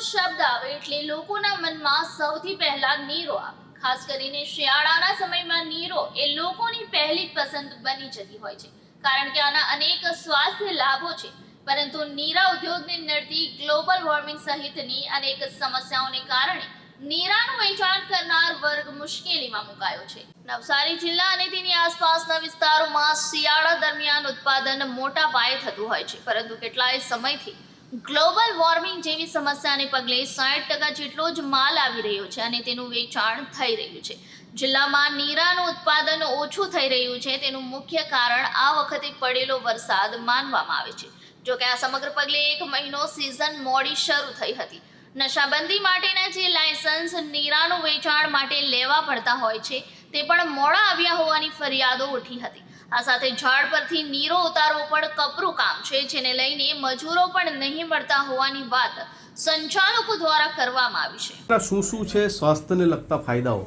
શબ્દ આવે એટલે લોકોના મનમાં સૌથી પહેલા નીરો આવે. ખાસ કરીને શિયાળાના સમયમાં નીરો એ લોકોની પહેલી પસંદ બની જતી હોય છે. કારણ કે આના અનેક સ્વાસ્થ્ય લાભો છે. પરંતુ નીરા ઉદ્યોગને નડતી ગ્લોબલ વોર્મિંગ સહિતની અનેક સમસ્યાઓને કારણે નીરાનું વેચાણ કરનાર વર્ગ મુશ્કેલીમાં મુકાયો છે. નવસારી જિલ્લા અને તેની આસપાસના વિસ્તારોમાં શિયાળા દરમિયાન ઉત્પાદન મોટા પાયે થતું હોય છે. પરંતુ કેટલાય સમયથી ગ્લોબલ વોર્મિંગ જેવી સમસ્યાને પગલે સાઠ ટકા જેટલો જ માલ આવી રહ્યો છે અને તેનું વેચાણ થઈ રહ્યું છે. જિલ્લામાં નીરાનું ઉત્પાદન ઓછું થઈ રહ્યું છે. તેનું મુખ્ય કારણ આ વખતે પડેલો વરસાદ માનવામાં આવે છે. જોકે આ સમગ્ર પગલે એક મહિનો સિઝન મોડી શરૂ થઈ હતી. નશાબંધી માટેના જે લાયસન્સ નીરાનું વેચાણ માટે લેવા પડતા હોય છે, તે પણ મોડા આવ્યા હોવાની ફરિયાદો ઉઠી હતી. આ સાથે ઝાડ પરથી નીરો ઉતારવો પણ કપરું કામ છે જેને લઈને મજૂરો પણ નહીં મળતા હોવાની વાત સંચાલકો દ્વારા કરવામાં આવી છે. શું શું છે? સ્વાસ્થ્યને લગતા ફાયદાઓ?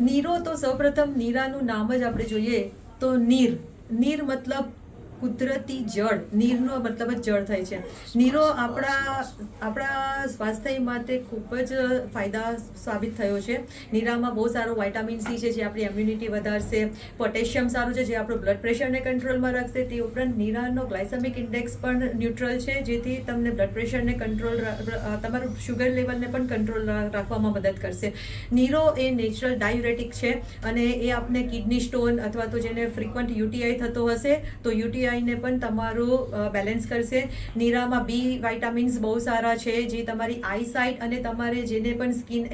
નીરો તો સૌપ્રથમ નીરાનું નામ જ આપણે જોઈએ તો નીર. નીર મતલબ કુદરતી જળ નીરનો મતલબ જ જળ થાય છે. નીરો આપણા આપણા સ્વાસ્થ્ય માટે ખૂબ જ ફાયદા સાબિત થયો છે. નીરામાં બહુ સારો વાઇટામિન સી છે જે આપણી ઇમ્યુનિટી વધારશે. પોટેશિયમ સારું છે જે આપણું બ્લડ પ્રેશરને કંટ્રોલમાં રાખશે. તે ઉપરાંત નીરાનો ગ્લાયસેમિક ઇન્ડેક્સ પણ ન્યુટ્રલ છે જેથી તમને બ્લડ પ્રેશરને કંટ્રોલ તમારું શુગર લેવલને પણ કંટ્રોલ રાખવામાં મદદ કરશે. નીરો એ નેચરલ ડાયુરેટિક છે અને એ આપને કિડની સ્ટોન અથવા તો જેને ફ્રિકવન્ટ યુટીઆઈ થતો હશે તો યુટીઆઈને પણ તમારું બેલેન્સ કરશે. નીરામાં બી વાઇટામિન્સ બહુ સારા છે, જે તમારી આઈસાઇટ અને તમારે જેને પણ સ્કિન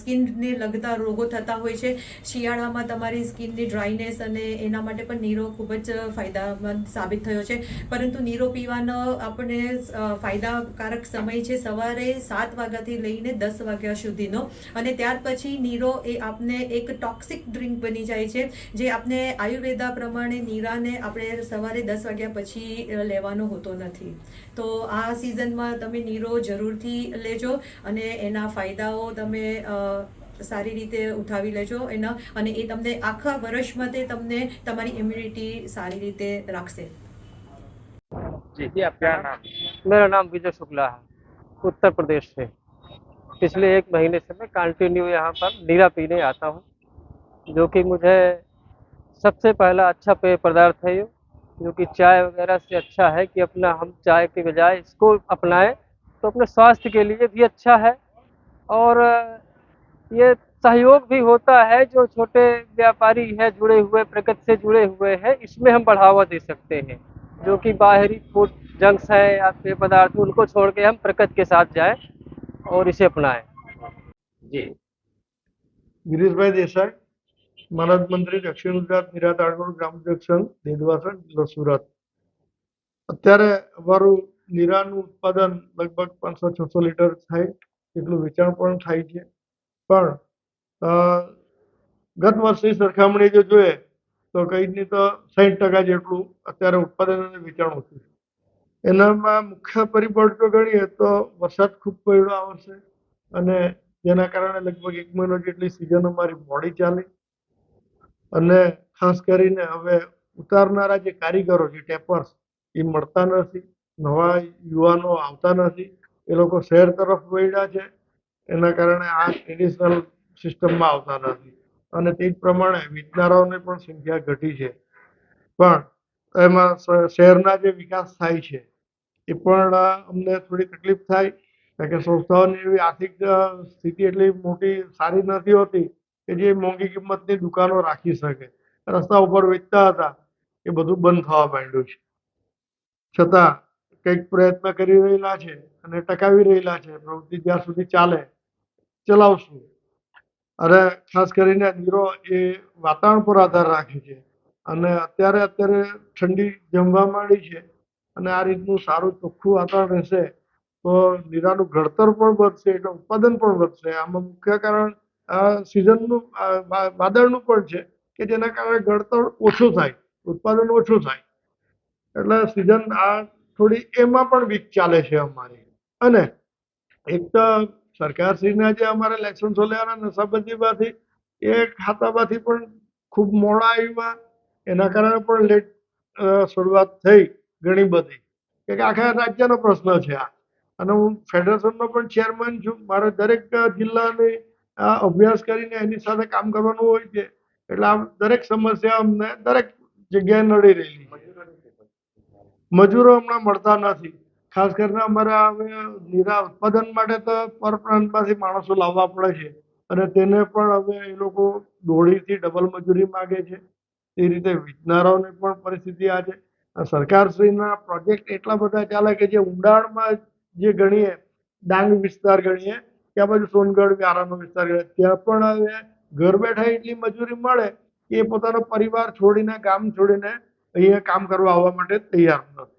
સ્કિનને લગતા રોગો થતા હોય છે, શિયાળામાં તમારી સ્કિનની ડ્રાયનેસ અને એના માટે પણ નીરો ખૂબ જ ફાયદામંદ સાબિત થયો છે. પરંતુ નીરો પીવાનો આપણે ફાયદાકારક સમય છે સવારે સાત વાગ્યાથી લઈને દસ વાગ્યા સુધીનો. અને ત્યાર પછી નીરો એ આપને એક ટોક્સિક ડ્રિંક બની જાય છે, જે આપણે આયુર્વેદા પ્રમાણે નીરાને આપણે સવારે દસ વાગ્યા પછી અ, લેવાનો હોતો નથી તો આ સિઝનમાં તમે નીરો જરૂરથી લેજો અને એના ફાયદાઓ તમે અ, સારી રીતે ઉઠાવી લેજો એના અને એ તમને આખા વર્ષ માટે તમને તમારી ઇમ્યુનિટી સારી રીતે રાખશે जी जी आप क्या नाम मेरा नाम विजय शुक्ला है उत्तर प्रदेश से पिछले एक महीने से मैं कंटिन्यू यहाँ पर नीरा पीने आता हूँ जो कि मुझे सबसे पहला अच्छा पेय पदार्थ है ये जो कि चाय वगैरह से अच्छा है कि अपना हम चाय के बजाय इसको अपनाएँ तो अपने स्वास्थ्य के लिए भी अच्छा है। और ये सहयोग भी होता है जो छोटे व्यापारी हैं जुड़े हुए प्रकृति से जुड़े हुए हैं, इसमें हम बढ़ावा दे सकते हैं। जो कि बाहरी फ़ूड जंक्स हैं या पेय पदार्थ, उनको छोड़ के हम प्रकृति के साथ जाएँ और इसे अपनाएँ। जी। गिरीश भाई देसाई। માનદ મંત્રી દક્ષિણ ગુજરાત નિરાત આડગોળ ગ્રામ જંકશન, દેદવાસણ સુરત. અત્યારે અમારું નીરાનું ઉત્પાદન લગભગ પાંચસો છસો લીટર થાય, એટલું વેચાણ પણ થાય છે. પણ ગત વર્ષની સરખામણી જો જોઈએ, તો કંઈ નહીં તો સાહીઠ ટકા જેટલું અત્યારે ઉત્પાદન અને વેચાણ ઓછું છે. એનામાં મુખ્ય પરિબળ જો ગણીએ તો વરસાદ ખૂબ પડ્યો આ વર્ષે, અને જેના કારણે લગભગ એક મહિનો જેટલી સિઝન અમારી મોડી ચાલી. અને ખાસ કરીને હવે ઉતારનારા જે કારીગરો છે ટેપર્સ એ મળતા નથી. નવા યુવાનો આવતા નથી. એ લોકો શહેર તરફ વળ્યા છે. એના કારણે આ ટ્રેડિશનલ સિસ્ટમમાં આવતા નથી. અને તે જ પ્રમાણે વેચનારાઓની પણ સંખ્યા ઘટી છે. પણ એમાં શહેરના જે વિકાસ થાય છે, એ પણ અમને થોડી તકલીફ થાય. કારણ કે સંસ્થાઓની એવી આર્થિક સ્થિતિ એટલી મોટી સારી નથી હોતી. કે જે મોંઘી કિંમતની દુકાનો રાખી શકે. રસ્તા ઉપર વેચતા હતા. એ બધું બંધ થવા માંડ્યું છે. છતાં કંઈક પ્રયત્ન કરી રહેલા છે અને ટકાવી રહેલા છે. પ્રવૃત્તિ જ્યાં સુધી ચાલે, ચલાવશું. અને ખાસ કરીને નીરો એ વાતાવરણ પર આધાર રાખે છે. અને અત્યારે અત્યારે ઠંડી જમવા માંડી છે અને આ રીતનું સારું ચોખ્ખું વાતાવરણ રહેશે તો નીરાનું ઘડતર પણ વધશે એટલે ઉત્પાદન પણ વધશે. આમાં મુખ્ય કારણ સિઝનનું વાદળનું પણ છે કે જેના કારણે ઘડતર ઓછું થાય, ઉત્પાદન ઓછું થાય. એટલે સિઝન આ થોડી એમાં પણ વીક ચાલે છે અમારી. અને એક તો સરકારશ્રીના જે અમારે લાયસન્સો લેવાના નશાબંધીમાંથી, એ ખાતામાંથી પણ ખૂબ મોડા આવ્યા. એના કારણે પણ લેટ શરૂઆત થઈ ઘણી બધી. કે આખા રાજ્યનો પ્રશ્ન છે આ. અને હું ફેડરેશનનો પણ ચેરમેન છું. મારે દરેક જિલ્લાને અભ્યાસ કરીને એની સાથે કામ કરવાનું હોય છે. એટલે આ દરેક સમસ્યા અમને દરેક જગ્યાએ નડી રહેલી મજૂરો હમણાં મળતા નથી. ખાસ કરીને અમારે હવે નીરા ઉત્પાદન માટે તો પરપ્રાંતમાંથી માણસો લાવવા પડે છે. અને તેને પણ હવે એ લોકો દોઢીથી ડબલ મજૂરી માગે છે. એ રીતે વિજનારાઓની પણ પરિસ્થિતિ આ છે. સરકારશ્રીના પ્રોજેક્ટ એટલા બધા ચાલે કે જે ઊંડાણમાં જે ગણીએ, ડાંગ વિસ્તાર ગણીએ કે આ બાજુ સોનગઢ વ્યારાનો વિસ્તાર ત્યાં પણ હવે ઘર બેઠા એટલી મજૂરી મળે કે એ પોતાનો પરિવાર છોડીને, ગામ છોડીને અહીંયા કામ કરવા આવવા માટે તૈયાર નથી.